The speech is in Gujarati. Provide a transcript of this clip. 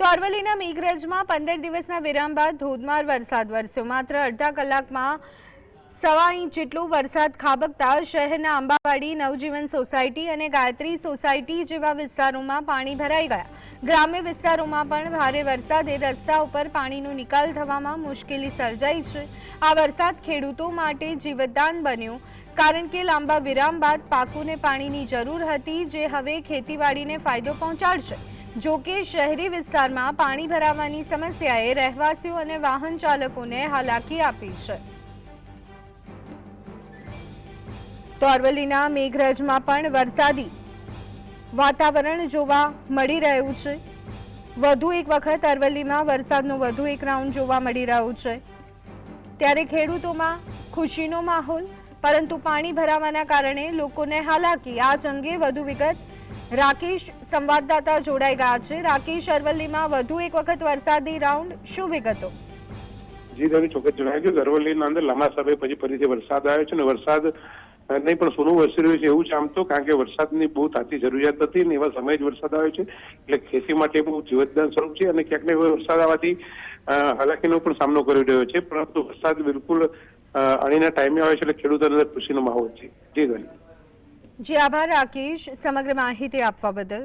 તો અરવલ્લીના મેઘરજમાં પંદર દિવસના વિરામ બાદ ધોધમાર વરસાદ વરસ્યો. માત્ર અડધા કલાકમાં સવા ઇંચ જેટલો વરસાદ ખાબકતા શહેરના અંબાવાડી નવજીવન સોસાયટી અને ગાયત્રી સોસાયટી જેવા વિસ્તારોમાં પાણી ભરાઈ ગયા. ગ્રામ્ય વિસ્તારોમાં પણ ભારે વરસાદે રસ્તા ઉપર પાણીનો નિકાલ થવામાં મુશ્કેલી સર્જાઈ છે. આ વરસાદ ખેડૂતો માટે જીવતદાન બન્યું, કારણ કે લાંબા વિરામ બાદ પાકોને પાણીની જરૂર હતી, જે હવે ખેતીવાડીને ફાયદો પહોંચાડશે. જો કે શહેરી વિસ્તારમાં પાણી ભરાવાની સમસ્યાએ રહેવાસીઓ અને વાહન ચાલકોને હાલાકી આપી છે. તો અરવલ્લીના મેઘરજમાં પણ વરસાદી વાતાવરણ જોવા મળી રહ્યું છે. વધુ એક વખત અરવલ્લીમાં વરસાદનો વધુ એક રાઉન્ડ જોવા મળી રહ્યો છે. ત્યારે ખેડૂતોમાં ખુશીનો માહોલ, પરંતુ પાણી ભરાવાના કારણે લોકોને હાલાકી, આ અંગે વધુ વિગત રાકેશ સંવાદદાતા જોડાઈ ગયા છે. રાકેશ અરવલ્લીમાં વધુ એક વખત વરસાદી રાઉન્ડ શું વિગતો? જી, રવિ ચોક્કસ જણાવ્યું કે અરવલ્લીના અંદર લાંબા સમય પછી ફરીથી વરસાદ આવ્યો છે અને વરસાદ નહીં, પણ સોનું વરસી રહ્યું છે એવું જામતો કારણ કે વરસાદની બહુ તાતી જરૂરિયાત હતી ને એવા સમયે જ વરસાદ આવ્યો છે. એટલે ખેતી માટે બહુ જીવતદાન સ્વરૂપ છે અને ક્યાંક ને વરસાદ આવવાથી હાલાકીનો પણ સામનો કરી રહ્યો છે. પરંતુ વરસાદ બિલકુલ અણીના ટાઈમે આવે છે એટલે ખેડૂતો અંદર ખુશીનો માહોલ છે. જી, રવિ. જી આભાર રાકેશ. સમગ્ર માહિતી આપવા બદલ.